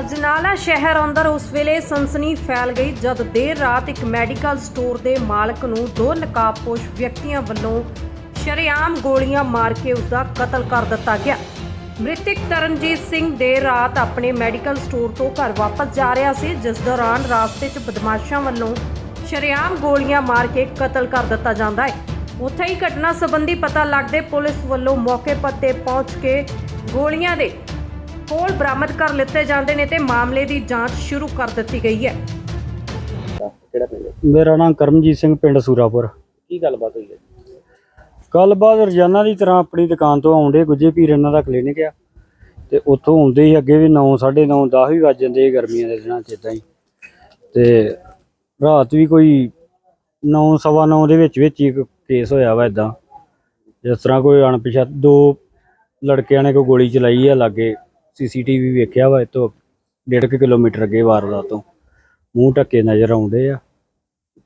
ਅਜਨਾਲਾ ਸ਼ਹਿਰ ਅੰਦਰ ਉਸ ਵੇਲੇ ਸਨਸਨੀ ਫੈਲ ਗਈ ਜਦ ਦੇਰ ਰਾਤ ਇੱਕ ਮੈਡੀਕਲ ਸਟੋਰ ਦੇ ਮਾਲਕ ਨੂੰ ਦੋ ਨਕਾਬਪੋਸ਼ ਵਿਅਕਤੀਆਂ ਵੱਲੋਂ ਸ਼ਰੇਆਮ ਗੋਲੀਆਂ ਮਾਰ ਕੇ ਉਸ ਦਾ ਕਤਲ ਕਰ ਦਿੱਤਾ ਗਿਆ। ਮ੍ਰਿਤਕ ਤਰਨਜੀਤ ਸਿੰਘ ਦੇਰ ਰਾਤ ਆਪਣੇ ਮੈਡੀਕਲ ਸਟੋਰ ਤੋਂ ਘਰ ਵਾਪਸ ਜਾ ਰਿਹਾ ਸੀ, ਜਿਸ ਦੌਰਾਨ ਰਾਸਤੇ 'ਚ ਬਦਮਾਸ਼ਾਂ ਵੱਲੋਂ ਸ਼ਰੇਆਮ ਗੋਲੀਆਂ ਮਾਰ ਕੇ ਕਤਲ ਕਰ ਦਿੱਤਾ ਜਾਂਦਾ ਹੈ। ਉੱਥੇ ਹੀ ਘਟਨਾ ਸੰਬੰਧੀ ਪਤਾ ਲੱਗਦੇ ਪੁਲਿਸ ਵੱਲੋਂ ਮੌਕੇ 'ਤੇ ਪਹੁੰਚ ਕੇ ਗੋਲੀਆਂ ਦੇ ਕੋਲ ਬਰਾਮਦ ਕਰ ਲਿੱਤੇ ਜਾਂਦੇ ਨੇ ਤੇ ਮਾਮਲੇ ਦੀ ਜਾਂਚ ਸ਼ੁਰੂ ਕਰ ਦਿੱਤੀ ਗਈ ਹੈ। ਕਿਹੜਾ ਪਿੰਡ ਹੈ? ਮੇਰਾ ਨਾਮ ਕਰਮਜੀਤ ਸਿੰਘ ਪਿੰਡ ਸੂਰਾਪੁਰ। ਕੀ ਗੱਲਬਾਤ ਹੋਈ ਹੈ? ਕੱਲ੍ਹ ਰੋਜ਼ਾਨਾ ਦੀ ਤਰ੍ਹਾਂ ਆਪਣੀ ਦੁਕਾਨ ਤੋਂ ਆਉਂਦੇ ਗੁੱਜੇ ਪੀਰ ਇਹਨਾਂ ਦਾ ਕਲੀਨਿਕ ਆ ਤੇ ਉੱਥੋਂ ਆਉਂਦੇ ਹੀ ਅੱਗੇ ਵੀ 9 9:30 10 ਵੀ ਵੱਜ ਜਾਂਦੇ ਸੀ ਗਰਮੀਆਂ ਦੇ ਦਿਨਾਂ 'ਚ ਇਦਾਂ ਹੀ। ਤੇ ਰਾਤ ਵੀ ਕੋਈ 9 ਸਵਾ 9 ਦੇ ਵਿੱਚ ਵਿੱਚ ਹੀ ਇੱਕ ਕੇਸ ਹੋਇਆ ਵਾ ਇਦਾਂ ਜਿਸ ਤਰ੍ਹਾਂ ਕੋਈ ਅਣਪਛਾਤ ਦੋ ਲੜਕਿਆਂ ਨੇ ਕੋਈ ਗੋਲੀ ਚਲਾਈ ਆ ਲਾਗੇ। ਸੀਸੀਟੀਵੀ ਵੇਖਿਆ ਵਾ ਇਤੋਂ ਡੇਢ ਕੁ ਕਿਲੋਮੀਟਰ ਅੱਗੇ ਵਾਰਦਾਤ ਤੋਂ। ਮੂੰਹ ਢੱਕੇ ਨਜ਼ਰ ਆਉਂਦੇ ਆ।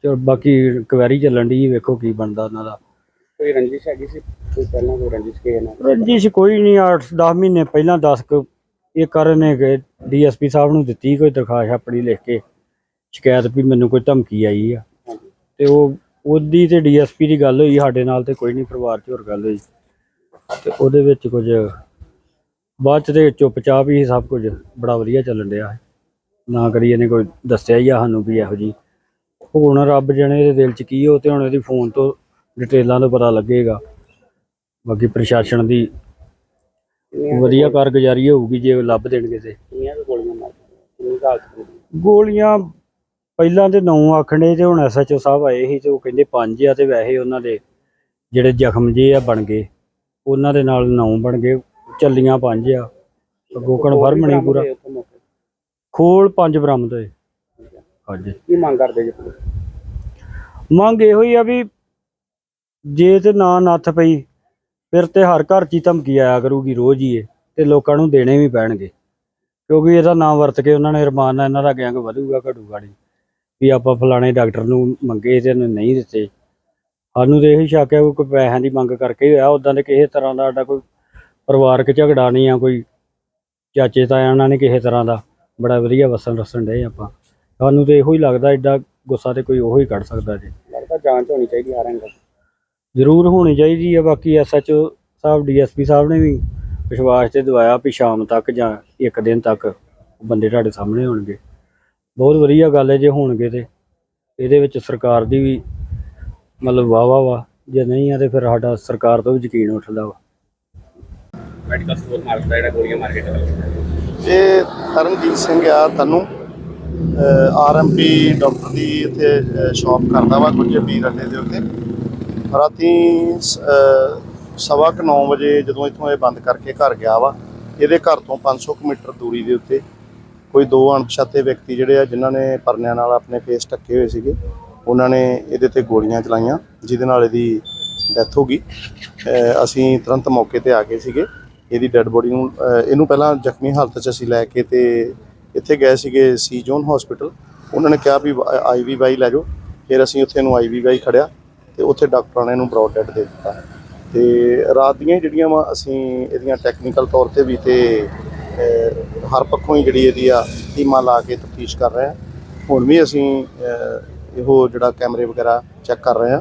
ਚਲ ਬਾਕੀ ਕੁਐਰੀ ਚੱਲਣ ਦੀ ਵੇਖੋ ਕੀ ਬਣਦਾ ਉਹਨਾਂ ਦਾ। ਕੋਈ ਰੰਜਿਸ਼ ਹੈਗੀ ਸੀ? ਕੋਈ ਪਹਿਲਾਂ ਕੋਈ ਰੰਜਿਸ਼ ਕੇ ਨਾ ਰੰਜਿਸ਼ ਕੋਈ ਨਹੀਂ 8-10 ਮਹੀਨੇ ਪਹਿਲਾਂ 10 ਕੁ ਇਹ ਕਰਨ ਨੇ ਡੀਐਸਪੀ ਸਾਹਿਬ ਨੂੰ ਦਿੱਤੀ ਕੋਈ ਦਰਖਾਸਤ ਆਪਣੀ ਲਿਖ ਕੇ। ਸ਼ਿਕਾਇਤ ਵੀ ਮੈਨੂੰ ਕੋਈ ਧਮਕੀ ਆਈ ਆ। ਤੇ ਉਹ ਉਹਦੀ ਤੇ ਡੀਐਸਪੀ ਦੀ ਗੱਲ ਹੋਈ ਸਾਡੇ ਨਾਲ ਤੇ ਕੋਈ ਨਹੀਂ ਪਰਿਵਾਰ 'ਚ ਹੋਰ ਗੱਲ ਹੋਈ। ਤੇ ਉਹਦੇ ਵਿੱਚ ਕੁਝ ਬਾਅਦ 'ਚ ਤੇ ਚੁੱਪਚਾਪ ਹੀ ਸਭ ਕੁਝ ਬੜਾ ਵਧੀਆ ਚੱਲਣ ਡਿਆ ਹੈ। ਨਾ ਕਰੀ ਇਹਨੇ ਕੋਈ ਦੱਸਿਆ ਹੀ ਆ ਸਾਨੂੰ ਵੀ ਇਹੋ ਜੀ ਹੁਣ ਰੱਬ ਜਣੇ ਦੇ ਦਿਲ 'ਚ ਕੀ ਹੋ ਤੇ ਹੁਣ ਇਹਦੀ ਫੋਨ ਤੋਂ ਡਿਟੇਲਾਂ ਤੋਂ ਪਤਾ ਲੱਗੇਗਾ। ਬਾਕੀ ਪ੍ਰਸ਼ਾਸਨ ਦੀ ਵਧੀਆ ਕਾਰਗੁਜ਼ਾਰੀ ਹੋਊਗੀ ਜੇ ਲੱਭ ਦੇਣਗੇ ਤੇ। ਗੋਲੀਆਂ ਪਹਿਲਾਂ ਤੇ 9 ਆਖਣੇ ਤੇ ਹੁਣ ਐਸਐਚਓ ਸਾਹਿਬ ਆਏ ਸੀ ਤੇ ਉਹ ਕਹਿੰਦੇ 5 ਆ ਤੇ ਵੈਸੇ ਉਹਨਾਂ ਦੇ ਜਿਹੜੇ ਜ਼ਖਮ ਜੇ ਆ ਬਣ ਗਏ ਉਹਨਾਂ ਦੇ ਨਾਲ 9 ਬਣ ਗਏ। ਚੱਲੀਆਂ 5 ਆ ਅੱਗੋਂ ਕਨਫਰਮ ਨਹੀਂ ਪੂਰਾ। ਖੋਲ 5 ਬਰਾਮਦ ਹੋਏ। ਹਾਂਜੀ। ਕੀ ਮੰਗ ਕਰਦੇ ਜੀ? ਮੰਗ ਇਹੋ ਹੀ ਆ ਵੀ ਜੇ ਤੇ ਨਾ ਨੱਥ ਪਈ ਫਿਰ ਤੇ ਹਰ ਘਰ 'ਚ ਹੀ ਧਮਕੀ ਆਇਆ ਕਰੂਗੀ ਰੋਜ਼ ਹੀ ਇਹ ਤੇ ਲੋਕਾਂ ਨੂੰ ਦੇਣੇ ਵੀ ਪੈਣਗੇ। ਕਿਉਂਕਿ ਇਹਦਾ ਨਾਮ ਵਰਤ ਕੇ ਉਹਨਾਂ ਨੇ ਰਮਾਨ ਨਾਲ ਇਹਨਾਂ ਦਾ ਗੈਂਗ ਵਧੂਗਾ ਘਟੂਗਾ ਨਹੀਂ। ਵੀ ਆਪਾਂ ਫਲਾਣੇ ਡਾਕਟਰ ਨੂੰ ਮੰਗੇ ਤੇ ਇਹਨੇ ਨਹੀਂ ਦਿੱਤੇ। ਸਾਨੂੰ ਤੇ ਇਹੀ ਸ਼ੱਕ ਹੈ ਕੋਈ ਪੈਸਿਆਂ ਦੀ ਮੰਗ ਕਰਕੇ ਹੋਇਆ ਉਦਾਂ ਦੇ ਕਿਸੇ ਤਰ੍ਹਾਂ ਦਾ ਸਾਡਾ ਕੋਈ ਪਰਿਵਾਰਕ ਝਗੜਾ ਨਹੀਂ ਆ ਕੋਈ ਚਾਚੇ ਤਾਇਆਂ ਨਾਲ ਨਹੀਂ ਕਿਸੇ ਤਰ੍ਹਾਂ ਦਾ ਬੜਾ ਵਧੀਆ ਵਸਣ ਰਸਣ ਡਏ ਆਪਾਂ। ਸਾਨੂੰ ਤੇ ਇਹੋ ਹੀ ਲੱਗਦਾ ਐਡਾ ਗੁੱਸਾ ਤੇ ਕੋਈ ਉਹੋ ਹੀ ਕੱਢ ਸਕਦਾ ਜੀ। ਲੱਗਦਾ ਜਾਂਚ ਹੋਣੀ ਚਾਹੀਦੀ ਹਰ ਐਂਗਲ ਜ਼ਰੂਰ ਹੋਣੀ ਚਾਹੀਦੀ ਹੈ ਬਾਕੀ ਐਸਐਚਓ ਸਾਹਿਬ ਡੀਐਸਪੀ ਸਾਹਿਬ ਨੇ ਵੀ ਵਿਸ਼ਵਾਸ ਤੇ ਦਵਾਇਆ ਵੀ ਸ਼ਾਮ ਤੱਕ ਜਾਂ ਇੱਕ ਦਿਨ ਤੱਕ ਬੰਦੇ ਤੁਹਾਡੇ ਸਾਹਮਣੇ ਹੋਣਗੇ। ਬਹੁਤ ਵਧੀਆ ਗੱਲ ਹੈ ਜੇ ਹੋਣਗੇ ਤੇ। ਇਹਦੇ ਵਿੱਚ ਸਰਕਾਰ ਦੀ ਵੀ ਮਤਲਬ ਵਾਹ ਵਾਹ ਵਾ ਜੇ ਨਹੀਂ ਆ ਤੇ ਫਿਰ ਸਾਡਾ ਸਰਕਾਰ ਤੋਂ ਵੀ ਯਕੀਨ ਉੱਠਦਾ ਵਾ। ਮੈਡੀਕਲ ਸਟੋਰ ਮਾਲਕ ਦਾ ਜਿਹੜਾ ਗੋਲੀਆਂ ਮਾਰ ਕੇ ਇਹ ਤਰਨਜੀਤ ਸਿੰਘ ਆ, ਤਨੂੰ। ਆਰਐਮਪੀ ਡਾਕਟਰ ਦੀ ਇੱਥੇ ਸ਼ਾਪ ਕਰਦਾ ਵਾ ਕੁਝ ਵੀਰ ਅੱਡੇ ਦੇ ਉੱਤੇ। ਰਾਤੀ ਸਵਾ ਕੁ 9 ਵਜੇ ਜਦੋਂ ਇੱਥੋਂ ਇਹ ਬੰਦ ਕਰਕੇ ਘਰ ਗਿਆ ਵਾ, ਇਹਦੇ ਘਰ ਤੋਂ 500 ਕੁ ਮੀਟਰ ਦੂਰੀ ਦੇ ਉੱਤੇ ਕੋਈ ਦੋ ਅਣਪਛਾਤੇ ਵਿਅਕਤੀ ਜਿਹੜੇ ਆ, ਜਿਨ੍ਹਾਂ ਨੇ ਪਰਨਿਆਂ ਨਾਲ ਆਪਣੇ ਫੇਸ ਢੱਕੇ ਹੋਏ ਸੀਗੇ, ਉਹਨਾਂ ਨੇ ਇਹਦੇ ਤੇ ਗੋਲੀਆਂ ਚਲਾਈਆਂ, ਜਿਹਦੇ ਨਾਲ ਇਹਦੀ ਡੈਥ ਹੋ ਗਈ। ਅਸੀਂ ਤੁਰੰਤ ਮੌਕੇ ਤੇ ਆ ਗਏ ਸੀਗੇ। ਇਹਦੀ ਡੈੱਡ ਬੋਡੀ ਨੂੰ ਇਹਨੂੰ ਪਹਿਲਾਂ ਜ਼ਖਮੀ ਹਾਲਤ 'ਚ ਅਸੀਂ ਲੈ ਕੇ ਤੇ ਇੱਥੇ ਗਏ ਸੀਗੇ ਸੀ ਜੋਨ ਹਸਪੀਟਲ ਉਹਨਾਂ ਨੇ ਕਿਹਾ ਵੀ ਆਈਵੀ ਵਾਈ ਲੈ ਜਾਓ। ਫਿਰ ਅਸੀਂ ਉੱਥੇ ਨੂੰ ਆਈਵੀ ਵਾਈ ਖੜਿਆ ਤੇ ਉੱਥੇ ਡਾਕਟਰਾਂ ਨੇ ਇਹਨੂੰ ਬ੍ਰੌਡ ਡੈਡ ਦੇ ਦਿੱਤਾ। ਤੇ ਰਾਤ ਦੀਆਂ ਹੀ ਜਿਹੜੀਆਂ ਵਾ, ਅਸੀਂ ਇਹਦੀਆਂ ਟੈਕਨੀਕਲ ਤੌਰ ਤੇ ਵੀ ਤੇ ਹਰ ਪੱਖੋਂ ਹੀ ਜਿਹੜੀ ਇਹਦੀ ਆ, ਟੀਮਾਂ ਲਾ ਕੇ ਤਫਤੀਸ਼ ਕਰ ਰਹੇ ਆ ਹੁਣ ਵੀ ਅਸੀਂ ਇਹੋ ਜਿਹੜਾ ਕੈਮਰੇ ਵਗੈਰਾ ਚੈੱਕ ਕਰ ਰਹੇ ਆ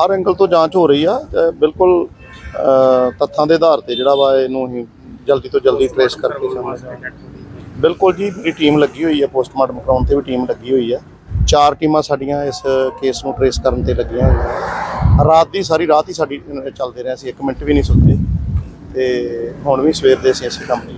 ਹਰ ਐਂਗਲ ਤੋਂ ਜਾਂਚ ਹੋ ਰਹੀ ਆ, ਤੇ ਬਿਲਕੁਲ ਤੱਥਾਂ ਦੇ ਆਧਾਰ ਤੇ ਜਿਹੜਾ ਵਾ ਇਹਨੂੰ ਅਸੀਂ ਜਲਦੀ ਤੋਂ ਜਲਦੀ ਟ੍ਰੇਸ ਕਰਕੇ ਸਾਹਮਣੇ ਬਿਲਕੁਲ ਜੀ, ਮੇਰੀ ਟੀਮ ਲੱਗੀ ਹੋਈ ਹੈ ਪੋਸਟਮਾਰਟਮ ਕਰਾਉਣ ਤੇ ਵੀ ਟੀਮ ਲੱਗੀ ਹੋਈ ਹੈ ਚਾਰ ਟੀਮਾਂ ਸਾਡੀਆਂ ਇਸ ਕੇਸ ਨੂੰ ਟਰੇਸ ਕਰਨ ਤੇ ਲੱਗੀਆਂ ਹੋਈਆਂ ਰਾਤ ਦੀ ਸਾਰੀ, ਰਾਤ ਹੀ ਸਾਡੀ ਚੱਲਦੇ ਰਹੇ ਅਸੀਂ, ਇੱਕ ਮਿੰਟ ਵੀ ਨਹੀਂ ਸੁੱਤੇ। ਤੇ ਹੁਣ ਵੀ ਸਵੇਰ ਦੇ ਅਸੀਂ ਅਸੀਂ ਕੰਮ 'ਤੇ